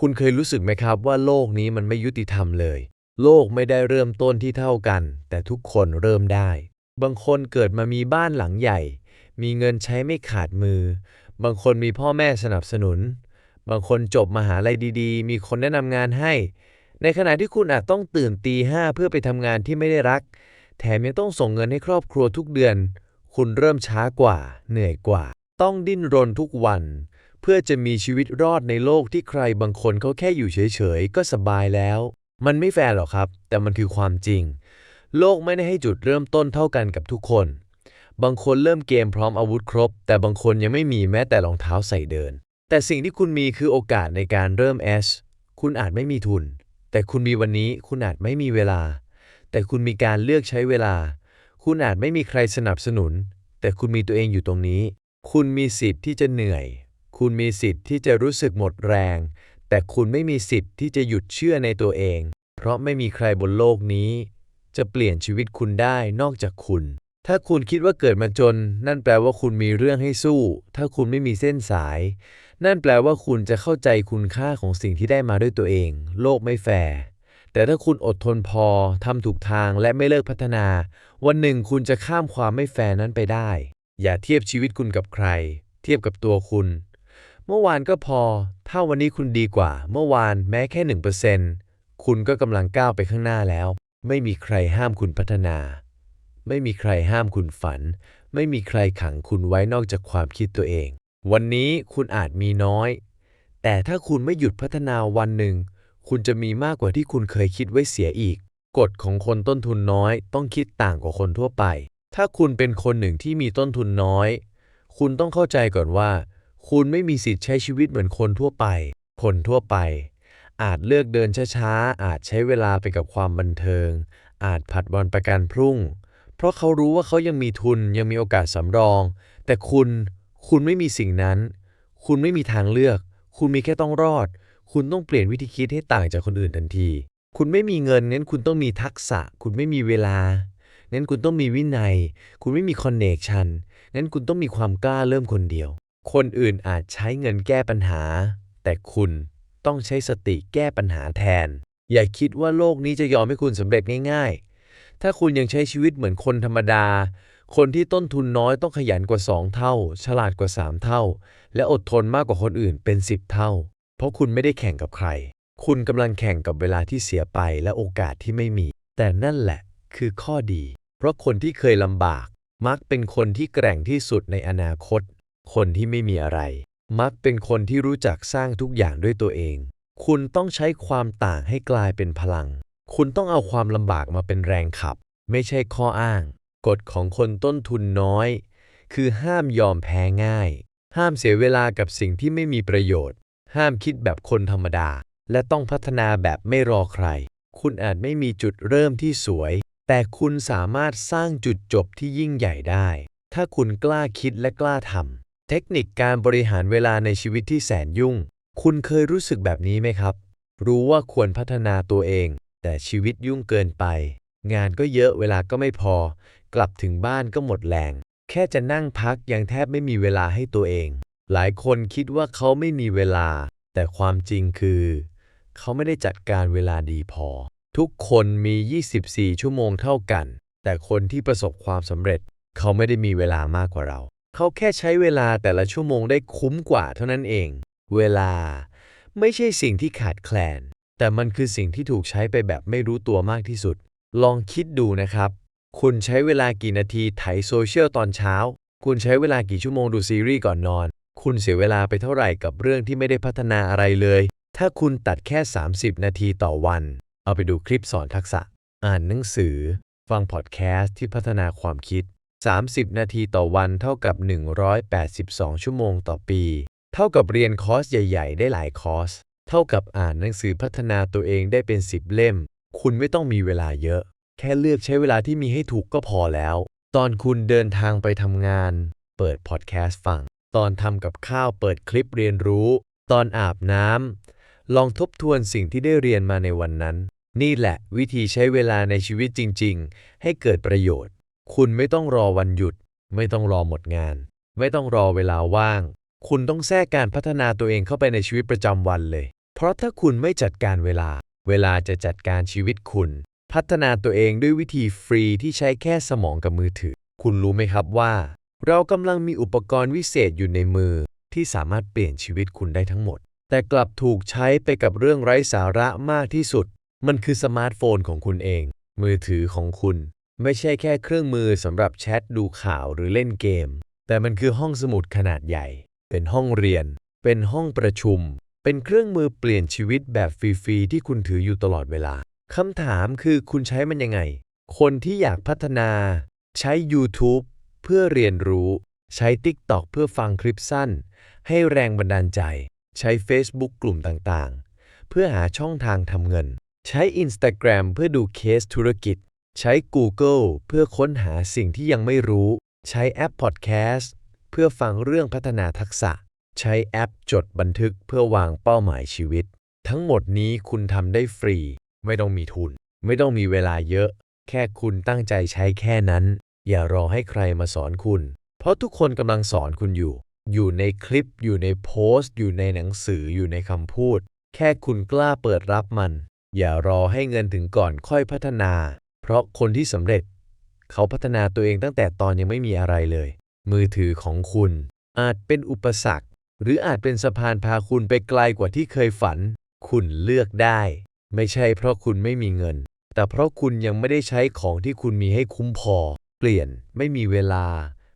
คุณเคยรู้สึกไหมครับว่าโลกนี้มันไม่ยุติธรรมเลย โลกไม่ได้เริ่มต้นที่เท่ากัน แต่ทุกคนเริ่มได้ บางคนเกิดมามีบ้านหลังใหญ่ มีเงินใช้ไม่ขาดมือ บางคนมีพ่อแม่สนับสนุน บางคนจบมหาลัยดีๆ มีคนแนะนำงานให้ ในขณะที่คุณอาจต้องตื่นตีห้าเพื่อไปทำงานที่ไม่ได้รัก แถมยังต้องส่งเงินให้ครอบครัวทุกเดือน คุณเริ่มช้ากว่า เหนื่อยกว่า ต้องดิ้นรนทุกวันเพื่อจะมีชีวิตรอดในโลกที่ใครบางคนเขาแค่อยู่เฉยๆ ก็สบายแล้ว มันไม่แฟร์หรอกครับ แต่มันคือความจริง โลกไม่ได้ให้จุดเริ่มต้นเท่ากันกับทุกคน บางคนเริ่มเกมพร้อมอาวุธครบ แต่บางคนยังไม่มีแม้แต่รองเท้าใส่เดิน แต่สิ่งที่คุณมีคือโอกาสในการเริ่ม S คุณอาจไม่มีทุน แต่คุณมีวันนี้คุณอาจไม่มีเวลา แต่คุณมีการเลือกใช้เวลา คุณอาจไม่มีใครสนับสนุน แต่คุณมีตัวเองอยู่ตรงนี้ คุณมีสิทธิ์ที่จะเหนื่อย คุณมีสิทธิ์ที่จะรู้สึกหมดแรง แต่คุณไม่มีสิทธิ์ที่จะหยุดเชื่อในตัวเอง เพราะไม่มีใครบนโลกนี้ จะเปลี่ยนชีวิตคุณได้นอกจากคุณ ถ้าคุณคิดว่าเกิดมาจน นั่นแปลว่าคุณมีเรื่องให้สู้ ถ้าคุณไม่มีเส้นสาย นั่นแปลว่าคุณจะเข้าใจคุณค่าของสิ่งที่ได้มาด้วยตัวเอง โลกไม่แฟร์แต่ถ้าคุณอดทนพอทำถูกทางและไม่เลิกพัฒนา วันหนึ่งคุณจะข้ามความไม่แฟร์นั้นไปได้ อย่าเทียบชีวิตคุณกับใคร เทียบกับตัวคุณ เมื่อวานก็พอ ถ้าวันนี้คุณดีกว่า เมื่อวานแม้แค่หนึ่งเปอร์เซ็นต์คุณก็กำลังก้าวไปข้างหน้าแล้ว ไม่มีใครห้ามคุณพัฒนา ไม่มีใครห้ามคุณฝัน ไม่มีใครขังคุณไว้นอกจากความคิดตัวเอง วันนี้คุณอาจมีน้อย แต่ถ้าคุณไม่หยุดพัฒนาวันหนึ่ง คุณจะมีมากกว่าที่คุณเคยคิดไว้เสียอีก กฎของคนต้นทุนน้อย ต้องคิดต่างกว่าคนทั่วไป ถ้าคุณเป็นคนหนึ่งที่มีต้นทุนน้อย คุณต้องเข้าใจก่อนว่า คุณไม่มีสิทธิ์ใช้ชีวิตเหมือนคนทั่วไป คนทั่วไป อาจเลือกเดินช้าๆ อาจใช้เวลาไปกับความบันเทิง อาจผัดวันประกันพรุ่ง เพราะเขารู้ว่าเขายังมีทุนยังมีโอกาสสำรอง แต่คุณ คุณไม่มีสิ่งนั้น คุณไม่มีทางเลือก คุณมีแค่ต้องรอด คุณต้องเปลี่ยนวิธีคิดให้ต่างจากคนอื่นทันที คุณไม่มีเงินงั้นคุณต้องมีทักษะ คุณไม่มีเวลางั้นคุณต้องมีวินัย คุณไม่มีคอนเนคชันงั้นคุณต้องมีความกล้าเริ่มคนเดียว คนอื่นอาจใช้เงินแก้ปัญหา แต่คุณต้องใช้สติแก้ปัญหาแทน อย่าคิดว่าโลกนี้จะยอมให้คุณสำเร็จง่าย ๆ ถ้าคุณยังใช้ชีวิตเหมือนคนธรรมดา คนที่ต้นทุนน้อยต้องขยันกว่า 2 เท่า ฉลาดกว่า 3 เท่า และอดทนมากกว่าคนอื่นเป็น 10 เท่า เพราะคุณไม่ได้แข่งกับใคร คุณกำลังแข่งกับเวลาที่เสียไปและโอกาสที่ไม่มี แต่นั่นแหละคือข้อดี เพราะคนที่เคยลำบาก มักเป็นคนที่แกร่งที่สุดในอนาคต คนที่ไม่มีอะไร มักเป็นคนที่รู้จักสร้างทุกอย่างด้วยตัวเอง คุณต้องใช้ความต่างให้กลายเป็นพลัง คุณต้องเอาความลำบากมาเป็นแรงขับ ไม่ใช่ข้ออ้าง กฎของคนต้นทุนน้อย คือห้ามยอมแพ้ง่าย ห้ามเสียเวลากับสิ่งที่ไม่มีประโยชน์ ห้ามคิดแบบคนธรรมดา และต้องพัฒนาแบบไม่รอใคร คุณอาจไม่มีจุดเริ่มที่สวย แต่คุณสามารถสร้างจุดจบที่ยิ่งใหญ่ได้ ถ้าคุณกล้าคิดและกล้าทำ เทคนิคการบริหารเวลาในชีวิตที่แสนยุ่ง คุณเคยรู้สึกแบบนี้ไหมครับ รู้ว่าควรพัฒนาตัวเอง แต่ชีวิตยุ่งเกินไป งานก็เยอะเวลาก็ไม่พอ กลับถึงบ้านก็หมดแรง แค่จะนั่งพักยังแทบไม่มีเวลาให้ตัวเอง หลายคนคิดว่าเขาไม่มีเวลา แต่ความจริงคือ เขาไม่ได้จัดการเวลาดีพอ ทุกคนมี 24 ชั่วโมงเท่ากัน แต่คนที่ประสบความสำเร็จ เขาไม่ได้มีเวลามากกว่าเรา เขาแค่ใช้เวลาแต่ละชั่วโมงได้คุ้มกว่าเท่านั้นเอง เวลา ไม่ใช่สิ่งที่ขาดแคลน แต่มันคือสิ่งที่ถูกใช้ไปแบบไม่รู้ตัวมากที่สุด ลองคิดดูนะครับ คุณใช้เวลากี่นาทีไถโซเชียลตอนเช้า คุณใช้เวลากี่ชั่วโมงดูซีรีส์ก่อนนอน คุณเสียเวลาไปเท่าไหร่กับเรื่องที่ไม่ได้พัฒนาอะไรเลย ถ้าคุณตัดแค่ 30 นาทีต่อวัน เอาไปดูคลิปสอนทักษะ อ่านหนังสือ ฟังพอดแคสต์ที่พัฒนาความคิด 30 นาทีต่อวันเท่ากับ 182 ชั่วโมงต่อปี เท่ากับเรียนคอร์สใหญ่ ๆ ได้หลายคอร์ส เท่ากับอ่านหนังสือพัฒนาตัวเองได้เป็น 10 เล่ม คุณไม่ต้องมีเวลาเยอะ แค่เลือกใช้เวลาที่มีให้ถูกก็พอแล้ว ตอนคุณเดินทางไปทำงาน เปิดพอดแคสต์ฟัง ตอนทำกับข้าวเปิดคลิปเรียนรู้ ตอนอาบน้ำลองทบทวนสิ่งที่ได้เรียนมาในวันนั้น นี่แหละวิธีใช้เวลาในชีวิตจริง ๆ ให้เกิดประโยชน์ คุณไม่ต้องรอวันหยุด ไม่ต้องรอหมดงาน ไม่ต้องรอเวลาว่าง คุณต้องแทรกการพัฒนาตัวเองเข้าไปในชีวิตประจำวันเลย เพราะถ้าคุณไม่จัดการเวลา เวลาจะจัดการชีวิตคุณ พัฒนาตัวเองด้วยวิธีฟรีที่ใช้แค่สมองกับมือถือ คุณรู้ไหมครับว่า เรากำลังมีอุปกรณ์วิเศษอยู่ในมือ ที่สามารถเปลี่ยนชีวิตคุณได้ทั้งหมด แต่กลับถูกใช้ไปกับเรื่องไร้สาระมากที่สุด มันคือสมาร์ทโฟนของคุณเอง มือถือของคุณ ไม่ใช่แค่เครื่องมือสำหรับแชทดูข่าวหรือเล่นเกม แต่มันคือห้องสมุดขนาดใหญ่ เป็นห้องเรียน เป็นห้องประชุม เป็นเครื่องมือเปลี่ยนชีวิตแบบฟรีๆที่คุณถืออยู่ตลอดเวลาคำถามคือคุณใช้มันยังไง คนที่อยากพัฒนาใช้ YouTube เพื่อเรียนรู้ ใช้ TikTok เพื่อฟังคลิปสั้น ให้แรงบันดาลใจ ใช้ Facebook กลุ่มต่างๆ เพื่อหาช่องทางทำเงิน ใช้ Instagram เพื่อดูเคสธุรกิจ ใช้ Google เพื่อค้นหาสิ่งที่ยังไม่รู้ ใช้แอป Podcast เพื่อฟังเรื่องพัฒนาทักษะ ใช้แอปจดบันทึกเพื่อวางเป้าหมายชีวิต ทั้งหมดนี้คุณทำได้ฟรี ไม่ต้องมีทุน ไม่ต้องมีเวลาเยอะ แค่คุณตั้งใจใช้แค่นั้น อย่ารอให้ใครมาสอนคุณ เพราะทุกคนกำลังสอนคุณอยู่ อยู่ในคลิป อยู่ในโพสต์ อยู่ในหนังสือ อยู่ในคำพูด แค่คุณกล้าเปิดรับมัน อย่ารอให้เงินถึงก่อนค่อยพัฒนา เพราะคนที่สำเร็จ เขาพัฒนาตัวเองตั้งแต่ตอนยังไม่มีอะไรเลย มือถือของคุณ อาจเป็นอุปสรรค หรืออาจเป็นสะพานพาคุณไปไกลกว่าที่เคยฝัน คุณเลือกได้ ไม่ใช่เพราะคุณไม่มีเงิน แต่เพราะคุณยังไม่ได้ใช้ของที่คุณมีให้คุ้มพอ เปลี่ยนไม่มีเวลา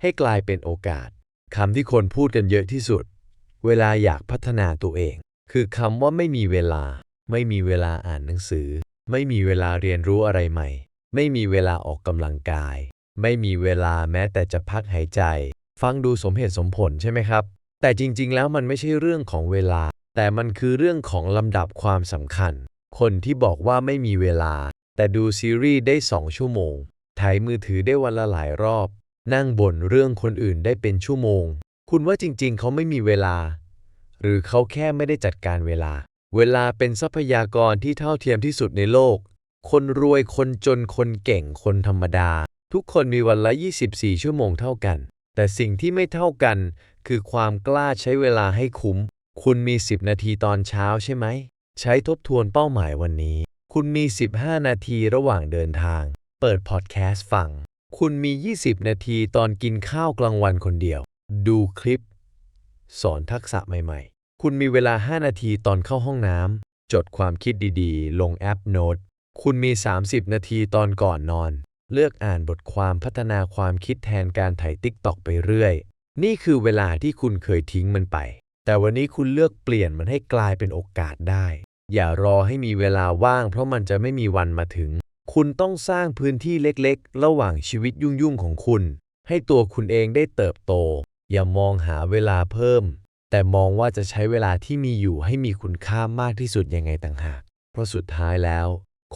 ให้กลายเป็นโอกาสคำที่คนพูดกันเยอะที่สุด เวลาอยากพัฒนาตัวเอง คือคำว่าไม่มีเวลา ไม่มีเวลาอ่านหนังสือ ไม่มีเวลาเรียนรู้อะไรใหม่ ไม่มีเวลาออกกำลังกาย ไม่มีเวลาแม้แต่จะพักหายใจ ฟังดูสมเหตุสมผลใช่ไหมครับ แต่จริงๆ แล้วมันไม่ใช่เรื่องของเวลา แต่มันคือเรื่องของลำดับความสำคัญ คนที่บอกว่าไม่มีเวลา แต่ดูซีรีส์ได้สองชั่วโมงถ่ายมือถือได้วันละหลายรอบ นั่งบ่นเรื่องคนอื่นได้เป็นชั่วโมง คุณว่าจริงๆ เขาไม่มีเวลา หรือเขาแค่ไม่ได้จัดการเวลา เวลาเป็นทรัพยากรที่เท่าเทียมที่สุดในโลก คนรวยคนจนคนเก่งคนธรรมดา ทุกคนมีวันละ 24 ชั่วโมงเท่ากัน แต่สิ่งที่ไม่เท่ากัน คือความกล้าใช้เวลาให้คุ้ม คุณมี 10 นาทีตอนเช้าใช่ไหม ใช้ทบทวนเป้าหมายวันนี้ คุณมี 15 นาทีระหว่างเดินทาง เปิดพอดแคสต์ฟัง คุณมี 20 นาทีตอนกินข้าวกลางวันคนเดียว ดูคลิป สอนทักษะใหม่ ๆ คุณมีเวลา 5 นาทีตอนเข้าห้องน้ำจดความคิดดีๆ ลงแอปโน้ต คุณมี 30 นาทีตอนก่อนนอน เลือกอ่านบทความพัฒนาความคิดแทนการถ่ายติ๊กตอกไปเรื่อย นี่คือเวลาที่คุณเคยทิ้งมันไป แต่วันนี้คุณเลือกเปลี่ยนมันให้กลายเป็นโอกาสได้ อย่ารอให้มีเวลาว่าง เพราะมันจะไม่มีวันมาถึง คุณต้องสร้างพื้นที่เล็กๆ ระหว่างชีวิตยุ่งๆของคุณ ให้ตัวคุณเองได้เติบโต อย่ามองหาเวลาเพิ่ม แต่มองว่าจะใช้เวลาที่มีอยู่ให้มีคุณค่ามากที่สุดยังไงต่างหาก เพราะสุดท้ายแล้ว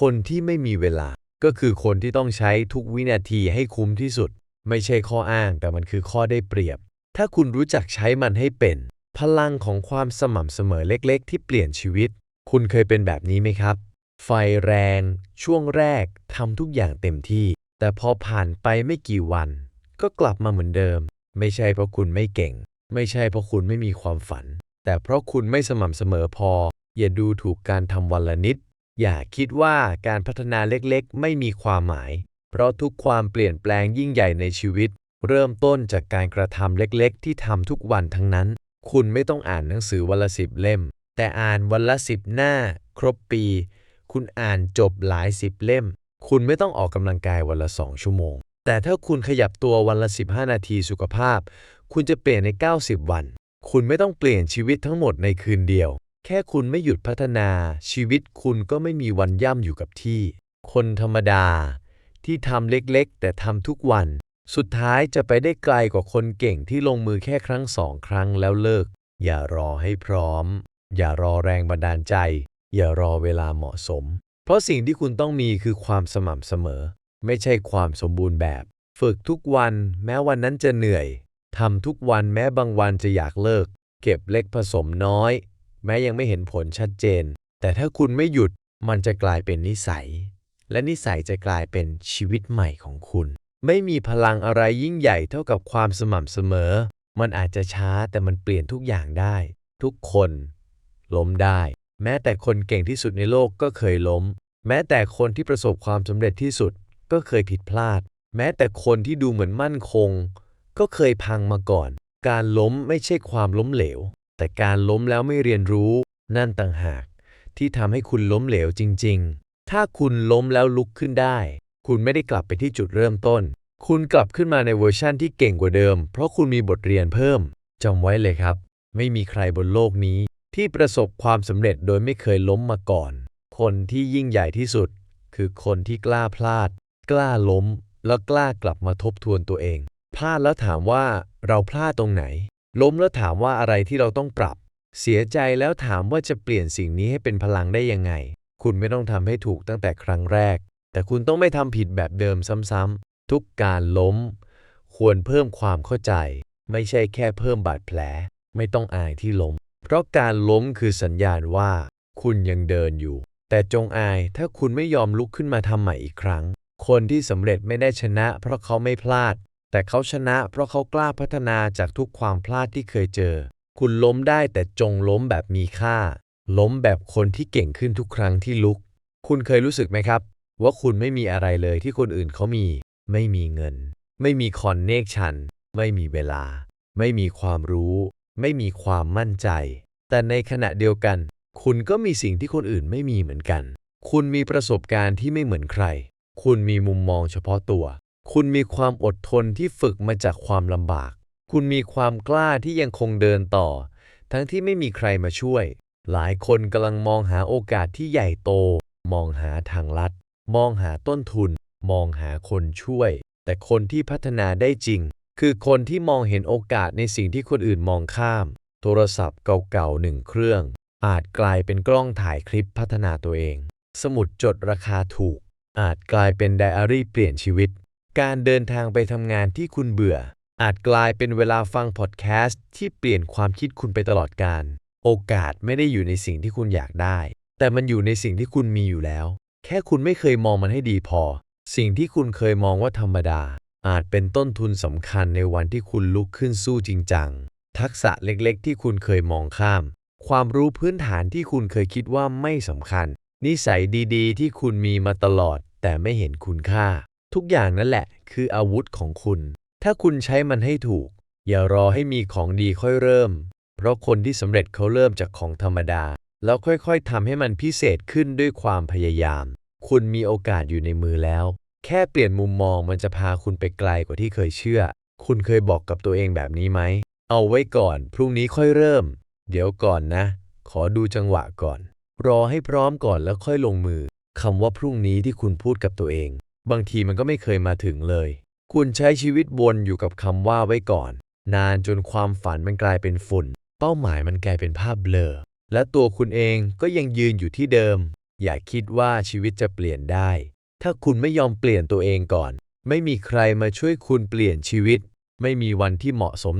คนที่ไม่มีเวลา ก็คือคนที่ต้องใช้ทุกวินาทีให้คุ้มที่สุด ไม่ใช่ข้ออ้างแต่มันคือข้อได้เปรียบ ถ้าคุณรู้จักใช้มันให้เป็น พลังของความสม่ำเสมอเล็กๆ ที่เปลี่ยนชีวิต คุณเคยเป็นแบบนี้ไหมครับ ไฟแรง ช่วงแรกทำทุกอย่างเต็มที่ แต่พอผ่านไปไม่กี่วัน ก็กลับมาเหมือนเดิม ไม่ใช่เพราะคุณไม่เก่ง ไม่ใช่เพราะคุณไม่มีความฝัน แต่เพราะคุณไม่สม่ำเสมอพอ อย่าดูถูกการทำวันละนิด อย่าคิดว่าการพัฒนาเล็กๆ ไม่มีความหมาย เพราะทุกความเปลี่ยนแปลงยิ่งใหญ่ในชีวิต เริ่มต้นจากการกระทำเล็กๆ ที่ทำทุกวันทั้งนั้น คุณไม่ต้องอ่านหนังสือวันละสิบเล่ม แต่อ่านวันละสิบหน้า ครบปี คุณอ่านจบหลายสิบเล่ม คุณไม่ต้องออกกำลังกายวันละสองชั่วโมง แต่ถ้าคุณขยับตัววันละ 15 นาทีสุขภาพ คุณจะเปลี่ยนใน 90 วัน คุณไม่ต้องเปลี่ยนชีวิตทั้งหมดในคืนเดียว แค่คุณไม่หยุดพัฒนา ชีวิตคุณก็ไม่มีวันย่ำอยู่กับที่ คนธรรมดา ที่ทำเล็กๆ แต่ทำทุกวัน สุดท้ายจะไปได้ไกลกว่าคนเก่งที่ลงมือแค่ครั้งสองครั้งแล้วเลิก อย่ารอให้พร้อม อย่ารอแรงบันดาลใจ อย่ารอเวลาเหมาะสม เพราะสิ่งที่คุณต้องมีคือความสม่ำเสมอ ไม่ใช่ความสมบูรณ์แบบ ฝึกทุกวันแม้วันนั้นจะเหนื่อยทำทุกวันแม้บางวันจะอยากเลิก เก็บเล็กผสมน้อย แม้ยังไม่เห็นผลชัดเจน แต่ถ้าคุณไม่หยุดมันจะกลายเป็นนิสัย และนิสัยจะกลายเป็นชีวิตใหม่ของคุณ ไม่มีพลังอะไรยิ่งใหญ่เท่ากับความสม่ำเสมอ มันอาจจะช้าแต่มันเปลี่ยนทุกอย่างได้ ทุกคน ล้มได้ แม้แต่คนเก่งที่สุดในโลกก็เคยล้ม แม้แต่คนที่ประสบความสำเร็จที่สุดก็เคยผิดพลาด แม้แต่คนที่ดูเหมือนมั่นคง ก็เคยพังมาก่อน การล้มไม่ใช่ความล้มเหลว แต่การล้มแล้วไม่เรียนรู้ นั่นต่างหาก ที่ทำให้คุณล้มเหลวจริง ๆ ถ้าคุณล้มแล้วลุกขึ้นได้ คุณไม่ได้กลับไปที่จุดเริ่มต้น คุณกลับขึ้นมาในเวอร์ชั่นที่เก่งกว่าเดิม เพราะคุณมีบทเรียนเพิ่มจำไว้เลยครับ ไม่มีใครบนโลกนี้ ที่ประสบความสำเร็จโดยไม่เคยล้มมาก่อน คนที่ยิ่งใหญ่ที่สุด คือคนที่กล้าพลาด กล้าล้ม แล้วกล้ากลับมาทบทวนตัวเอง พลาดแล้วถามว่าเราพลาดตรงไหน ล้มแล้วถามว่าอะไรที่เราต้องปรับ เสียใจแล้วถามว่าจะเปลี่ยนสิ่งนี้ให้เป็นพลังได้ยังไง คุณไม่ต้องทำให้ถูกตั้งแต่ครั้งแรก แต่คุณต้องไม่ทำผิดแบบเดิมซ้ำๆทุกการล้ม ควรเพิ่มความเข้าใจ ไม่ใช่แค่เพิ่มบาดแผล ไม่ต้องอายที่ล้ม เพราะการล้มคือสัญญาณว่า คุณยังเดินอยู่ แต่จงอายถ้าคุณไม่ยอมลุกขึ้นมาทำใหม่อีกครั้ง คนที่สำเร็จไม่ได้ชนะ เพราะเขาไม่พลาด แต่เขาชนะเพราะเขากล้าพัฒนาจากทุกความพลาดที่เคยเจอ คุณล้มได้แต่จงล้มแบบมีค่า ล้มแบบคนที่เก่งขึ้นทุกครั้งที่ลุก คุณเคยรู้สึกไหมครับ ว่าคุณไม่มีอะไรเลยที่คนอื่นเขามี ไม่มีเงิน ไม่มีคอนเนคชันไม่มีเวลา ไม่มีความรู้ ไม่มีความมั่นใจ แต่ในขณะเดียวกัน คุณก็มีสิ่งที่คนอื่นไม่มีเหมือนกัน คุณมีประสบการณ์ที่ไม่เหมือนใคร คุณมีมุมมองเฉพาะตัว คุณมีความอดทนที่ฝึกมาจากความลำบาก คุณมีความกล้าที่ยังคงเดินต่อ ทั้งที่ไม่มีใครมาช่วย หลายคนกำลังมองหาโอกาสที่ใหญ่โต มองหาทางลัด มองหาต้นทุน มองหาคนช่วย แต่คนที่พัฒนาได้จริง คือคนที่มองเห็นโอกาสในสิ่งที่คนอื่นมองข้าม โทรศัพท์เก่าๆหนึ่งเครื่อง อาจกลายเป็นกล้องถ่ายคลิปพัฒนาตัวเอง สมุดจดราคาถูก อาจกลายเป็นไดอารี่เปลี่ยนชีวิต การเดินทางไปทำงานที่คุณเบื่อ อาจกลายเป็นเวลาฟังพอดแคสต์ที่เปลี่ยนความคิดคุณไปตลอดการ โอกาสไม่ได้อยู่ในสิ่งที่คุณอยากได้ แต่มันอยู่ในสิ่งที่คุณมีอยู่แล้ว แค่คุณไม่เคยมองมันให้ดีพอ สิ่งที่คุณเคยมองว่าธรรมดา อาจเป็นต้นทุนสำคัญในวันที่คุณลุกขึ้นสู้จริงจัง ทักษะเล็กๆ ที่คุณเคยมองข้าม ความรู้พื้นฐานที่คุณเคยคิดว่าไม่สำคัญ นิสัยดีๆ ที่คุณมีมาตลอดแต่ไม่เห็นคุณค่า ทุกอย่างนั่นแหละ คืออาวุธของคุณ ถ้าคุณใช้มันให้ถูก อย่ารอให้มีของดีค่อยเริ่ม เพราะคนที่สำเร็จเขาเริ่มจากของธรรมดา แล้วค่อยๆทำให้มันพิเศษขึ้นด้วยความพยายาม คุณมีโอกาสอยู่ในมือแล้ว แค่เปลี่ยนมุมมองมันจะพาคุณไปไกลกว่าที่เคยเชื่อ คุณเคยบอกกับตัวเองแบบนี้ไหม เอาไว้ก่อน พรุ่งนี้ค่อยเริ่ม เดี๋ยวก่อนนะ ขอดูจังหวะก่อน รอให้พร้อมก่อนแล้วค่อยลงมือคำว่าพรุ่งนี้ที่คุณพูดกับตัวเอง บางทีมันก็ไม่เคยมาถึงเลย คุณใช้ชีวิตวนอยู่กับคำว่าไว้ก่อน นานจนความฝันมันกลายเป็นฝุ่น เป้าหมายมันกลายเป็นภาพเบลอ และตัวคุณเองก็ยังยืนอยู่ที่เดิม อย่าคิดว่าชีวิตจะเปลี่ยนได้ ถ้าคุณไม่ยอมเปลี่ยนตัวเองก่อน ไม่มีใครมาช่วยคุณเปลี่ยนชีวิต ไม่มีวันที่เหมาะสม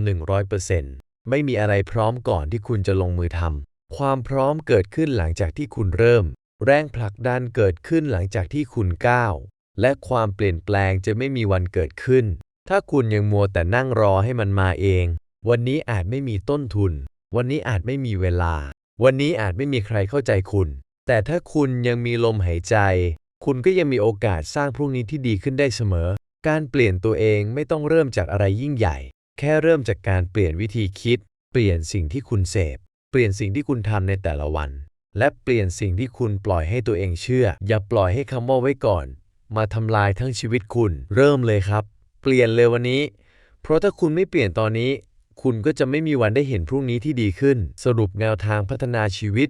100%ไม่มีอะไรพร้อมก่อนที่คุณจะลงมือทำความพร้อมเกิดขึ้นหลังจากที่คุณเริ่ม แรงผลักดันเกิดขึ้นหลังจากที่คุณก้าว และความเปลี่ยนแปลงจะไม่มีวันเกิดขึ้น ถ้าคุณยังมัวแต่นั่งรอให้มันมาเอง วันนี้อาจไม่มีต้นทุน วันนี้อาจไม่มีเวลา วันนี้อาจไม่มีใครเข้าใจคุณ แต่ถ้าคุณยังมีลมหายใจ คุณก็ยังมีโอกาสสร้างพรุ่งนี้ที่ดีขึ้นได้เสมอ การเปลี่ยนตัวเองไม่ต้องเริ่มจากอะไรยิ่งใหญ่ แค่เริ่มจากการเปลี่ยนวิธีคิด เปลี่ยนสิ่งที่คุณเสพ เปลี่ยนสิ่งที่คุณทำในแต่ละวัน และเปลี่ยนสิ่งที่คุณปล่อยให้ตัวเองเชื่อ อย่าปล่อยให้คำว่าไว้ก่อน มาทำลายทั้งชีวิตคุณ เริ่มเลยครับ เปลี่ยนเลยวันนี้ เพราะถ้าคุณไม่เปลี่ยนตอนนี้ คุณก็จะไม่มีวันได้เห็นพรุ่งนี้ที่ดีขึ้น สรุปแนวทางพัฒนาชีวิต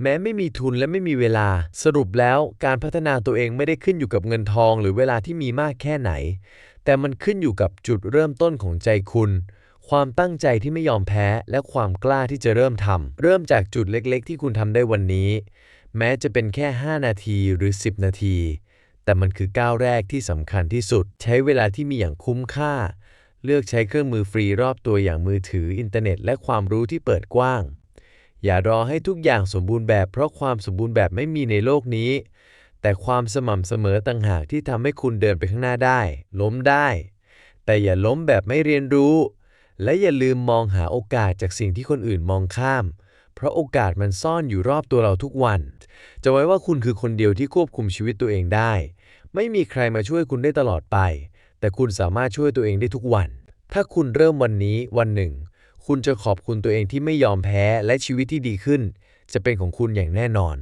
แม้ไม่มีทุนและไม่มีเวลา สรุปแล้วการพัฒนาตัวเองไม่ได้ขึ้นอยู่กับเงินทอง หรือเวลาที่มีมากแค่ไหน แต่มันขึ้นอยู่กับจุดเริ่มต้นของใจคุณความตั้งใจที่ไม่ยอมแพ้และความกล้าที่จะเริ่มทำ เริ่มจากจุดเล็กๆ ที่คุณทำได้วันนี้ แม้จะเป็นแค่ 5 นาทีหรือ 10 นาที แต่มันคือก้าวแรกที่สำคัญที่สุด ใช้เวลาที่มีอย่างคุ้มค่า เลือกใช้เครื่องมือฟรีรอบตัวอย่างมือถืออินเทอร์เน็ต และความรู้ที่เปิดกว้าง อย่ารอให้ทุกอย่างสมบูรณ์แบบ เพราะความสมบูรณ์แบบไม่มีในโลกนี้ แต่ความสม่ำเสมอต่างหากที่ทำให้คุณเดินไปข้างหน้าได้ ล้มได้ แต่อย่าล้มแบบไม่เรียนรู้ และอย่าลืมมองหาโอกาสจากสิ่งที่คนอื่นมองข้าม ราะโอกาสมันซ่อนอยู่รอบตัวเราทุกวัน จะไว้ว่าคุณคือคนเดียวที่ควบคุมชีวิตตัวเองได้ ไม่มีใครมาช่วยคุณได้ตลอดไป แต่คุณสามารถช่วยตัวเองได้ทุกวัน ถ้าคุณเริ่มวันนี้วันหนึ่ง คุณจะขอบคุณตัวเองที่ไม่ยอมแพ้และชีวิตที่ดีขึ้น จะเป็นของคุณอย่างแน่นอน